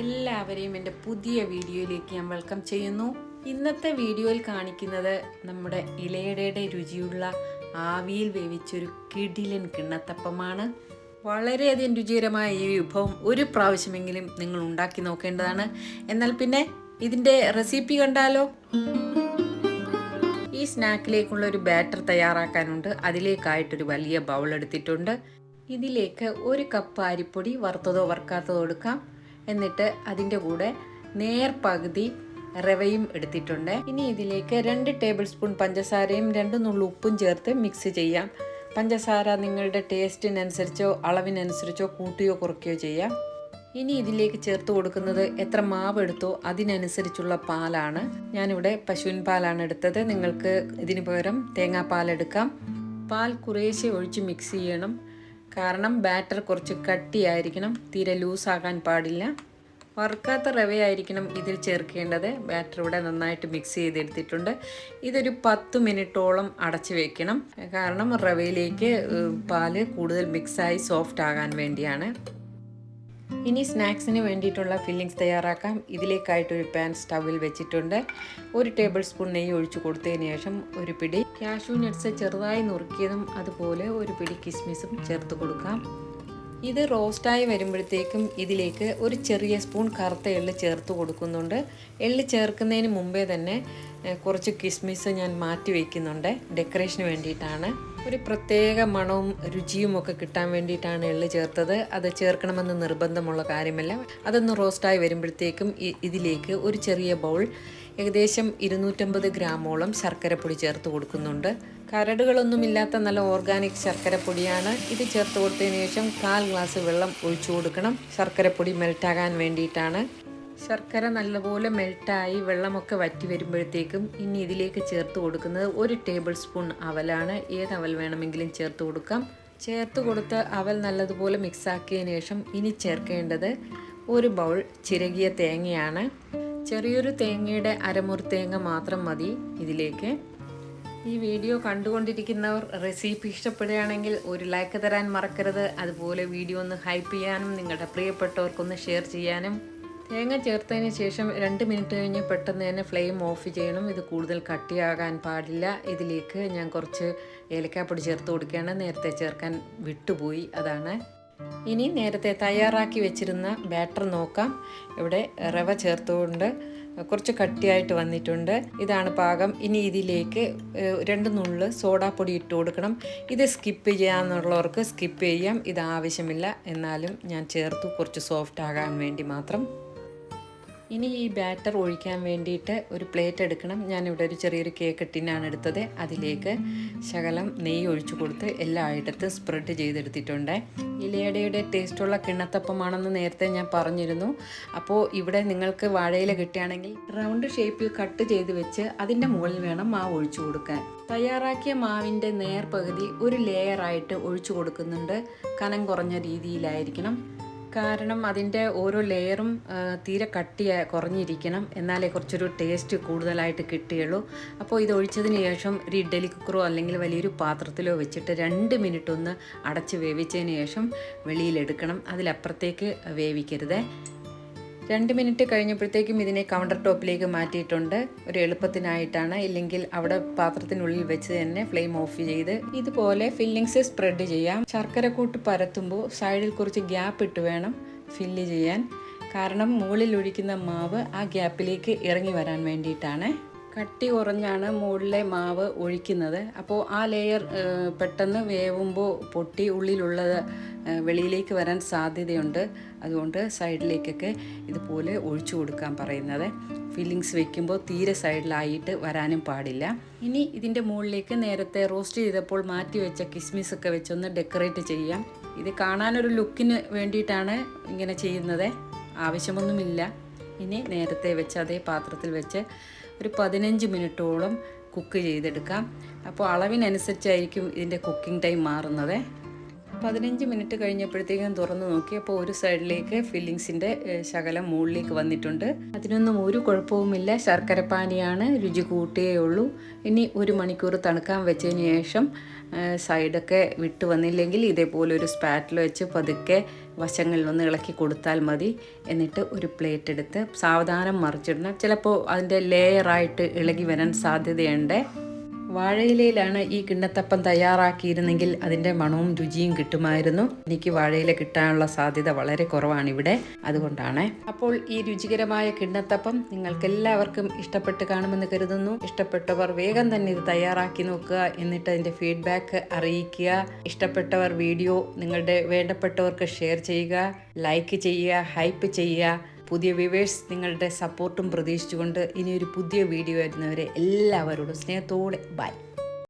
എല്ലാവരെയും എന്റെ പുതിയ വീഡിയോയിലേക്ക് ഞാൻ വെൽക്കം ചെയ്യുന്നു. ഇന്നത്തെ വീഡിയോയിൽ കാണിക്കുന്നത് നമ്മുടെ ഇലയടയുടെ രുചിയുള്ള ആവിയിൽ വേവിച്ചൊരു കിടിലൻ കിണ്ണത്തപ്പമാണ്. വളരെയധികം രുചികരമായ ഈ വിഭവം ഒരു പ്രാവശ്യമെങ്കിലും നിങ്ങൾ ഉണ്ടാക്കി നോക്കേണ്ടതാണ്. എന്നാൽ പിന്നെ ഇതിന്റെ റെസിപ്പി കണ്ടാലോ? ഈ സ്നാക്കിലേക്കുള്ള ഒരു ബാറ്റർ തയ്യാറാക്കാനുണ്ട്. അതിലേക്കായിട്ടൊരു വലിയ ബൗൾ എടുത്തിട്ടുണ്ട്. ഇതിലേക്ക് ഒരു കപ്പ് അരിപ്പൊടി വറുത്തതോ വറുക്കാത്തതോ എടുക്കാം. എന്നിട്ട് അതിന്റെ കൂടെ നേർ പകുതി റവയും എടുത്തിട്ടുണ്ട്. ഇനി ഇതിലേക്ക് രണ്ട് ടേബിൾ സ്പൂൺ പഞ്ചസാരയും രണ്ട് നുള്ളു ഉപ്പും ചേർത്ത് മിക്സ് ചെയ്യാം. പഞ്ചസാര നിങ്ങളുടെ ടേസ്റ്റിനനുസരിച്ചോ അളവിനനുസരിച്ചോ കൂട്ടുകയോ കുറയ്ക്കുകയോ ചെയ്യാം. ഇനി ഇതിലേക്ക് ചേർത്ത് കൊടുക്കുന്നത് എത്ര മാവ് എടുത്തോ അതിനനുസരിച്ചുള്ള പാലാണ്. ഞാനിവിടെ പശുവിൻ പാലാണ് എടുത്തത്. നിങ്ങൾക്ക് ഇതിന് പകരം തേങ്ങാപ്പാൽ എടുക്കാം. പാൽ കുറേശ്ശെ ഒഴിച്ച് മിക്സ് ചെയ്യണം. കാരണം ബാറ്റർ കുറച്ച് കട്ടിയായിരിക്കണം തീരെ ലൂസാകാൻ പാടില്ല. വറുക്കാത്ത റവയായിരിക്കണം ഇതിൽ ചേർക്കേണ്ടത്. ബാറ്റർ ഇവിടെ നന്നായിട്ട് മിക്സ് ചെയ്തെടുത്തിട്ടുണ്ട്. ഇതൊരു പത്ത് മിനിറ്റോളം അടച്ചു വെക്കണം. കാരണം റവയിലേക്ക് പാൽ കൂടുതൽ മിക്സായി സോഫ്റ്റ് ആകാൻ വേണ്ടിയാണ്. ഇനി സ്നാക്സിന് വേണ്ടിയിട്ടുള്ള ഫില്ലിങ്സ് തയ്യാറാക്കാം. ഇതിലേക്കായിട്ടൊരു പാൻ സ്റ്റവിൽ വെച്ചിട്ടുണ്ട്. ഒരു ടേബിൾ സ്പൂൺ നെയ്യ് ഒഴിച്ചു കൊടുത്തതിന് ശേഷം ഒരു പിടി. കാഷ്യൂ നട്ട്സ് ചെറുതായി നുറുക്കിയതും അതുപോലെ ഒരു പിടി കിസ്മിസും ചേർത്ത് കൊടുക്കാം. ഇത് റോസ്റ്റായി വരുമ്പോഴത്തേക്കും ഇതിലേക്ക് ഒരു ചെറിയ സ്പൂൺ കറുത്ത എള്ള് ചേർത്ത് കൊടുക്കുന്നുണ്ട്. എള്ള് ചേർക്കുന്നതിന് മുമ്പേ തന്നെ കുറച്ച് കിസ്മിസ് ഞാൻ മാറ്റി വയ്ക്കുന്നുണ്ട്. ഡെക്കറേഷന് വേണ്ടിയിട്ടാണ്. ഒരു പ്രത്യേക മണവും രുചിയും ഒക്കെ കിട്ടാൻ വേണ്ടിയിട്ടാണ് എള്ള് ചേർത്തത്. അത് ചേർക്കണമെന്ന് നിർബന്ധമുള്ള കാര്യമല്ല. അതൊന്ന് റോസ്റ്റായി വരുമ്പോഴത്തേക്കും ഇതിലേക്ക് ഒരു ചെറിയ ബൗൾ ഏകദേശം ഇരുന്നൂറ്റമ്പത് ഗ്രാമോളം ശർക്കരപ്പൊടി ചേർത്ത് കൊടുക്കുന്നുണ്ട്. കരടുകളൊന്നുമില്ലാത്ത നല്ല ഓർഗാനിക് ശർക്കരപ്പൊടിയാണ്. ഇത് ചേർത്ത് കൊടുത്തതിന് ശേഷം കാൽ ഗ്ലാസ് വെള്ളം ഒഴിച്ചു കൊടുക്കണം. ശർക്കരപ്പൊടി മെൽറ്റാകാൻ വേണ്ടിയിട്ടാണ്. ശർക്കര നല്ലപോലെ മെൽട്ടായി വെള്ളമൊക്കെ വറ്റി വരുമ്പോഴത്തേക്കും ഇനി ഇതിലേക്ക് ചേർത്ത് കൊടുക്കുന്നത് ഒരു ടേബിൾ സ്പൂൺ അവലാണ്. ഏത് അവൽ വേണമെങ്കിലും ചേർത്ത് കൊടുക്കാം. ചേർത്ത് കൊടുത്ത് അവൽ നല്ലതുപോലെ മിക്സാക്കിയതിന് ശേഷം ഇനി ചേർക്കേണ്ടത് ഒരു ബൗൾ ചിരകിയ തേങ്ങയാണ്. ചെറിയൊരു തേങ്ങയുടെ അരമുറി തേങ്ങ മാത്രം മതി ഇതിലേക്ക്. ഈ വീഡിയോ കണ്ടുകൊണ്ടിരിക്കുന്നവർ റെസിപ്പി ഇഷ്ടപ്പെടുകയാണെങ്കിൽ ഒരു ലൈക്ക് തരാൻ മറക്കരുത്. അതുപോലെ വീഡിയോ ഒന്ന് ഹൈപ്പ് ചെയ്യാനും നിങ്ങളുടെ പ്രിയപ്പെട്ടവർക്കൊന്ന് ഷെയർ ചെയ്യാനും തേങ്ങ ചേർത്തതിന് ശേഷം രണ്ട് മിനിറ്റ് കഴിഞ്ഞ് പെട്ടെന്ന് തന്നെ ഫ്ലെയിം ഓഫ് ചെയ്യണം. ഇത് കൂടുതൽ കട്ടിയാകാൻ പാടില്ല. ഇതിലേക്ക് ഞാൻ കുറച്ച് ഏലക്കാപ്പൊടി ചേർത്ത് കൊടുക്കുകയാണ്. നേരത്തെ ചേർക്കാൻ വിട്ടുപോയി. അതാണ്. ഇനി നേരത്തെ തയ്യാറാക്കി വെച്ചിരുന്ന ബാറ്റർ നോക്കാം. ഇവിടെ റവ ചേർത്തുകൊണ്ട് കുറച്ച് കട്ടിയായിട്ട് വന്നിട്ടുണ്ട്. ഇതാണ് പാകം. ഇനി ഇതിലേക്ക് രണ്ട് നുള്ള് സോഡാപ്പൊടി ഇട്ട് കൊടുക്കണം. ഇത് സ്കിപ്പ് ചെയ്യാമെന്നുള്ളവർക്ക് സ്കിപ്പ് ചെയ്യാം. ഇത് ആവശ്യമില്ല. എന്നാലും ഞാൻ ചേർത്തു. കുറച്ച് സോഫ്റ്റ് ആകാൻ വേണ്ടി മാത്രം. ഇനി ഈ ബാറ്റർ ഒഴിക്കാൻ വേണ്ടിയിട്ട് ഒരു പ്ലേറ്റ് എടുക്കണം. ഞാനിവിടെ ഒരു ചെറിയൊരു കേക്ക് ടിന്നാണ് എടുത്തത്. അതിലേക്ക് ശകലം നെയ്യ് ഒഴിച്ചു കൊടുത്ത് എല്ലായിടത്തും സ്പ്രെഡ് ചെയ്തെടുത്തിട്ടുണ്ട്. ഇലയടയുടെ ടേസ്റ്റുള്ള കിണ്ണത്തപ്പമാണെന്ന് നേരത്തെ ഞാൻ പറഞ്ഞിരുന്നു. അപ്പോൾ ഇവിടെ നിങ്ങൾക്ക് വാഴയില കിട്ടുകയാണെങ്കിൽ റൗണ്ട് ഷേപ്പിൽ കട്ട് ചെയ്ത് വെച്ച് അതിന്റെ മുകളിൽ വേണം മാവ് ഒഴിച്ചു കൊടുക്കാൻ. തയ്യാറാക്കിയ മാവിന്റെ നേർപകുതി ഒരു ലെയറായിട്ട് ഒഴിച്ചു കൊടുക്കുന്നുണ്ട്. കനം കുറഞ്ഞ രീതിയിലായിരിക്കണം. കാരണം അതിന്റെ ഓരോ ലെയറും തീരെ കട്ടി കുറഞ്ഞിരിക്കണം. എന്നാലേ കുറച്ചൊരു ടേസ്റ്റ് കൂടുതലായിട്ട് കിട്ടുകയുള്ളൂ അപ്പോൾ ഇത് ഒഴിച്ചതിന് ശേഷം ഒരു ഇഡ്ഡലി കുക്കറോ അല്ലെങ്കിൽ വലിയൊരു പാത്രത്തിലോ വെച്ചിട്ട് രണ്ട് മിനിറ്റ് ഒന്ന് അടച്ച് വേവിച്ചതിന് ശേഷം വെളിയിലെടുക്കണം. അതിലപ്പുറത്തേക്ക് വേവിക്കരുത്. രണ്ട് മിനിറ്റ് കഴിഞ്ഞപ്പോഴത്തേക്കും ഇതിനെ കൗണ്ടർ ടോപ്പിലേക്ക് മാറ്റിയിട്ടുണ്ട്. ഒരു എളുപ്പത്തിനായിട്ടാണ്. ഇല്ലെങ്കിൽ അവിടെ പാത്രത്തിനുള്ളിൽ വെച്ച് തന്നെ ഫ്ലെയിം ഓഫ് ചെയ്ത് ഇതുപോലെ ഫില്ലിങ്സ് സ്പ്രെഡ് ചെയ്യാം. ശർക്കര കൂട്ട് പരത്തുമ്പോൾ സൈഡിൽ കുറച്ച് ഗ്യാപ്പ് ഇട്ട് വേണം ഫില്ല് ചെയ്യാൻ. കാരണം മുകളിൽ ഒഴിക്കുന്ന മാവ് ആ ഗ്യാപ്പിലേക്ക് ഇറങ്ങി വരാൻ വേണ്ടിയിട്ടാണ്. കട്ടി കുറഞ്ഞാണ് മുകളിലെ മാവ് ഒഴിക്കുന്നത്. അപ്പോൾ ആ ലെയർ പെട്ടെന്ന് വേവുമ്പോൾ പൊട്ടി ഉള്ളിലുള്ളത് വെളിയിലേക്ക് വരാൻ സാധ്യതയുണ്ട്. അതുകൊണ്ട് സൈഡിലേക്കൊക്കെ ഇതുപോലെ ഒഴിച്ചു കൊടുക്കാൻ പറയുന്നത്. ഫില്ലിങ്സ് വെക്കുമ്പോൾ തീരെ സൈഡിലായിട്ട് വരാനും പാടില്ല. ഇനി ഇതിന്റെ മുകളിലേക്ക് നേരത്തെ റോസ്റ്റ് ചെയ്തപ്പോൾ മാറ്റി വെച്ച കിസ്മിസ് ഒക്കെ വെച്ചൊന്ന് ഡെക്കറേറ്റ് ചെയ്യാം. ഇത് കാണാനൊരു ലുക്കിന് വേണ്ടിയിട്ടാണ് ഇങ്ങനെ ചെയ്യുന്നത്. ആവശ്യമൊന്നുമില്ല. ഇനി നേരത്തെ വെച്ച് അതേ പാത്രത്തിൽ വെച്ച് ഒരു പതിനഞ്ച് മിനിറ്റോളം കുക്ക് ചെയ്തെടുക്കാം. അപ്പോൾ അളവിനനുസരിച്ചായിരിക്കും ഇതിന്റെ കുക്കിംഗ് ടൈം മാറുന്നത്. പതിനഞ്ച് മിനിറ്റ് കഴിഞ്ഞപ്പോഴത്തേക്കും തുറന്നു നോക്കിയപ്പോൾ ഒരു സൈഡിലേക്ക് ഫില്ലിങ്സിന്റെ ശകലം മുകളിലേക്ക് വന്നിട്ടുണ്ട്. അതിനൊന്നും ഒരു കുഴപ്പവുമില്ല. ശർക്കരപ്പാനിയാണ് രുചി കൂട്ടിയേ ഉള്ളൂ. ഇനി ഒരു മണിക്കൂർ തണുക്കാൻ വെച്ചതിന് ശേഷം സൈഡൊക്കെ വിട്ട് വന്നില്ലെങ്കിൽ ഇതേപോലെ ഒരു സ്പാറ്റിൽ വെച്ച് പതുക്കെ വശങ്ങളിൽ ഒന്ന് ഇളക്കി കൊടുത്താൽ മതി. എന്നിട്ട് ഒരു പ്ലേറ്റ് എടുത്ത് സാവധാനം മറിച്ചിടണം. ചിലപ്പോൾ അതിന്റെ ലെയറായിട്ട് ഇളകി വരാൻ സാധ്യതയുണ്ട്. വാഴയിലയിലാണ് ഈ കിണ്ണത്തപ്പം തയ്യാറാക്കിയിരുന്നെങ്കിൽ അതിന്റെ മണവും രുചിയും കിട്ടുമായിരുന്നു. എനിക്ക് വാഴയില കിട്ടാനുള്ള സാധ്യത വളരെ കുറവാണ് ഇവിടെ അതുകൊണ്ടാണ്. അപ്പോൾ ഈ രുചികരമായ കിണ്ണത്തപ്പം നിങ്ങൾക്ക് എല്ലാവർക്കും ഇഷ്ടപ്പെട്ട് കാണുമെന്ന് കരുതുന്നു. ഇഷ്ടപ്പെട്ടവർ വേഗം തന്നെ ഇത് തയ്യാറാക്കി നോക്കുക എന്നിട്ട് അതിന്റെ ഫീഡ്ബാക്ക് അറിയിക്കുക. ഇഷ്ടപ്പെട്ടവർ വീഡിയോ നിങ്ങളുടെ വേണ്ടപ്പെട്ടവർക്ക് ഷെയർ ചെയ്യുക ലൈക്ക് ചെയ്യുക ഹൈപ്പ് ചെയ്യുക. പുതിയ വ്യൂവേഴ്സ് നിങ്ങളുടെ സപ്പോർട്ടും പ്രതീക്ഷിച്ചുകൊണ്ട് ഇനിയൊരു പുതിയ വീഡിയോ വരുന്നവരെ എല്ലാവരോടും സ്നേഹത്തോടെ ബൈ.